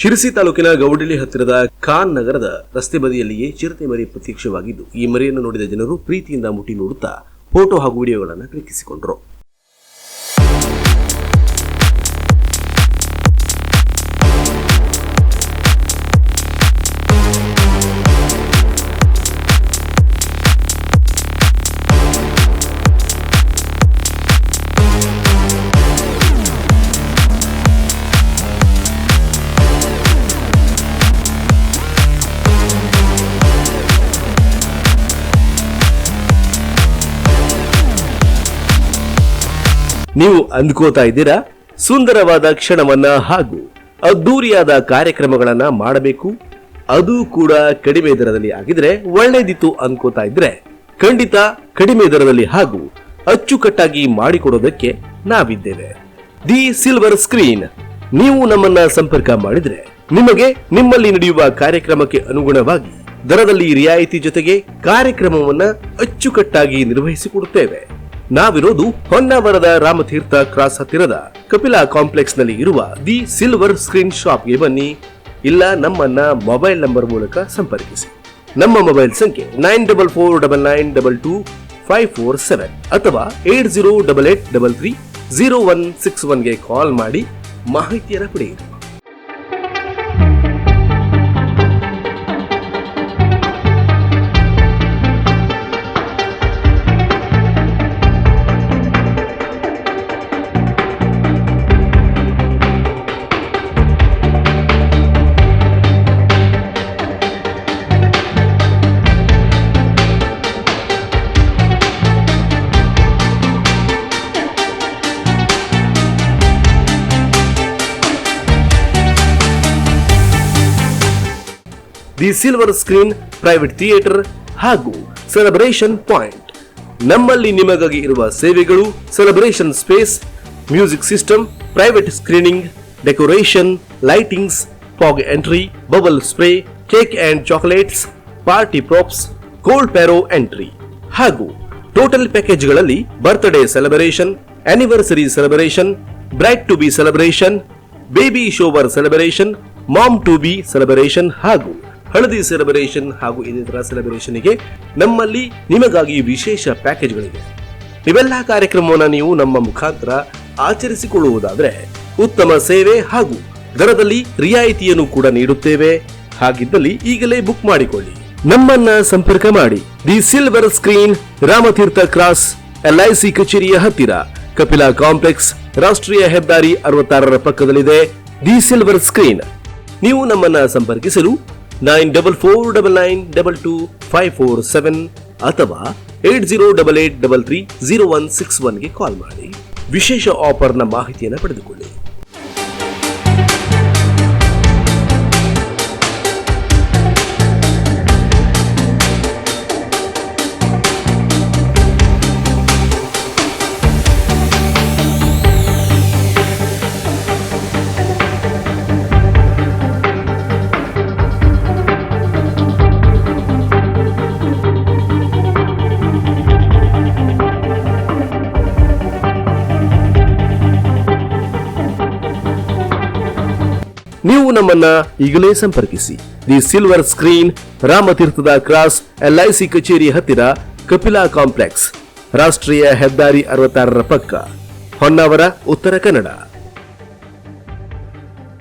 ಶಿರಸಿ ತಾಲೂಕಿನ ಗೌಡಳ್ಳಿ ಹತ್ತಿರದ ಖಾನ್ ನಗರದ ರಸ್ತೆ ಬದಿಯಲ್ಲಿಯೇ ಚಿರತೆ ಮರಿ ಪ್ರತ್ಯಕ್ಷವಾಗಿದ್ದು, ಈ ಮರಿಯನ್ನು ನೋಡಿದ ಜನರು ಪ್ರೀತಿಯಿಂದ ಮುಟ್ಟಿ ನೋಡುತ್ತಾ ಫೋಟೋ ಹಾಗೂ ವಿಡಿಯೋಗಳನ್ನು ಕ್ಲಿಕ್ಕಿಸಿಕೊಂಡರು. ನೀವು ಅಂದ್ಕೋತಾ ಇದ್ದೀರಾ? ಸುಂದರವಾದ ಕ್ಷಣವನ್ನ ಹಾಗೂ ಅದ್ದೂರಿಯಾದ ಕಾರ್ಯಕ್ರಮಗಳನ್ನ ಮಾಡಬೇಕು. ಅದು ಕೂಡ ಕಡಿಮೆ ದರದಲ್ಲಿ ಆಗಿದ್ರೆ ಒಳ್ಳೇದಿತ್ತು ಅನ್ಕೋತಾ ಇದ್ರೆ ಖಂಡಿತ ಕಡಿಮೆ ದರದಲ್ಲಿ ಹಾಗೂ ಅಚ್ಚುಕಟ್ಟಾಗಿ ಮಾಡಿಕೊಡೋದಕ್ಕೆ ನಾವಿದ್ದೇವೆ. The silver screen. ನೀವು ನಮ್ಮನ್ನ ಸಂಪರ್ಕ ಮಾಡಿದ್ರೆ ನಿಮಗೆ ನಿಮ್ಮಲ್ಲಿ ನಡೆಯುವ ಕಾರ್ಯಕ್ರಮಕ್ಕೆ ಅನುಗುಣವಾಗಿ ದರದಲ್ಲಿ ರಿಯಾಯಿತಿ ಜೊತೆಗೆ ಕಾರ್ಯಕ್ರಮವನ್ನ ಅಚ್ಚುಕಟ್ಟಾಗಿ ನಿರ್ವಹಿಸಿಕೊಡುತ್ತೇವೆ ನಾವಿರೋದು ಹೊನ್ನಾವರದ ರಾಮತೀರ್ಥ ಕ್ರಾಸ್ ಹತ್ತಿರದ ಕಪಿಲಾ ಕಾಂಪ್ಲೆಕ್ಸ್ನಲ್ಲಿ ಇರುವ ದಿ ಸಿಲ್ವರ್ ಸ್ಕ್ರೀನ್ ಶಾಪ್ಗೆ ಬನ್ನಿ. ಇಲ್ಲ, ನಮ್ಮನ್ನ ಮೊಬೈಲ್ ನಂಬರ್ ಮೂಲಕ ಸಂಪರ್ಕಿಸಿ. ನಮ್ಮ ಮೊಬೈಲ್ ಸಂಖ್ಯೆ nine double four double nine double two five four seven ಅಥವಾ eight zero double eight double three zero one six ಒನ್ಗೆ call ಮಾಡಿ ಮಾಹಿತಿಯನ್ನು ಪಡೆಯಿರಿ. The silver screen private theatre ಹಾಗೂ ಸೆಲೆಬ್ರೇಷನ್ ಪಾಯಿಂಟ್. ನಮ್ಮಲ್ಲಿ ನಿಮಗಾಗಿ ಇರುವ ಸೇವೆಗಳು celebration space, music system, private screening, decoration, lightings, fog entry, bubble spray, cake and chocolates, party props cold pyro entry. ಹಾಗೂ total ಪ್ಯಾಕೇಜ್ಗಳಲ್ಲಿ birthday celebration anniversary celebration, bride to be celebration, baby shower celebration, mom to be celebration ಹಾಗೂ ಹಳದಿ celebration ಹಾಗೂ ಇನ್ನಿತರ ಸೆಲೆಬ್ರೇಷನ್ಗೆ ನಮ್ಮಲ್ಲಿ ನಿಮಗಾಗಿ ವಿಶೇಷ ಪ್ಯಾಕೇಜ್ಗಳಿವೆ. ಇವೆಲ್ಲ ಕಾರ್ಯಕ್ರಮವನ್ನು ನೀವು ನಮ್ಮ ಮುಖಾಂತರ ಆಚರಿಸಿಕೊಳ್ಳುವುದಾದರೆ ಉತ್ತಮ ಸೇವೆ ಹಾಗೂ ದರದಲ್ಲಿ ರಿಯಾಯಿತಿಯನ್ನು ಕೂಡ ನೀಡುತ್ತೇವೆ. ಹಾಗಿದ್ದಲ್ಲಿ ಈಗಲೇ ಬುಕ್ ಮಾಡಿಕೊಳ್ಳಿ. ನಮ್ಮನ್ನ ಸಂಪರ್ಕ ಮಾಡಿ. The silver screen, Ramatheertha cross LIC ಕಚೇರಿಯ ಹತ್ತಿರ. ಕಪಿಲಾ ಕಾಂಪ್ಲೆಕ್ಸ್, ರಾಷ್ಟ್ರೀಯ ಹೆದ್ದಾರಿ ಅರವತ್ತಾರರ ಪಕ್ಕದಲ್ಲಿದೆ. The silver screen. ನೀವು ನಮ್ಮನ್ನ ಸಂಪರ್ಕಿಸಲು nine double four double nine double two five four seven ಅಥವಾ eight zero double eight double three zero one six ಒನ್ಗೆ call ಮಾಡಿ. ವಿಶೇಷ ಆಫರ್ನ ಮಾಹಿತಿಯನ್ನು ಪಡೆದುಕೊಳ್ಳಿ. ನೀವು ನಮ್ಮನ್ನ ಈಗಲೇ ಸಂಪರ್ಕಿಸಿ. ದಿ ಸಿಲ್ವರ್ ಸ್ಕ್ರೀನ್ ರಾಮತೀರ್ಥದ ಕ್ರಾಸ್ ಎಲ್ಐಸಿ ಕಚೇರಿ ಹತ್ತಿರ ಕಪಿಲಾ ಕಾಂಪ್ಲೆಕ್ಸ್, ರಾಷ್ಟ್ರೀಯ ಹೆದ್ದಾರಿ ಅರವತ್ತಾರರ ಪಕ್ಕ, ಹೊನ್ನಾವರ, ಉತ್ತರ ಕನ್ನಡ.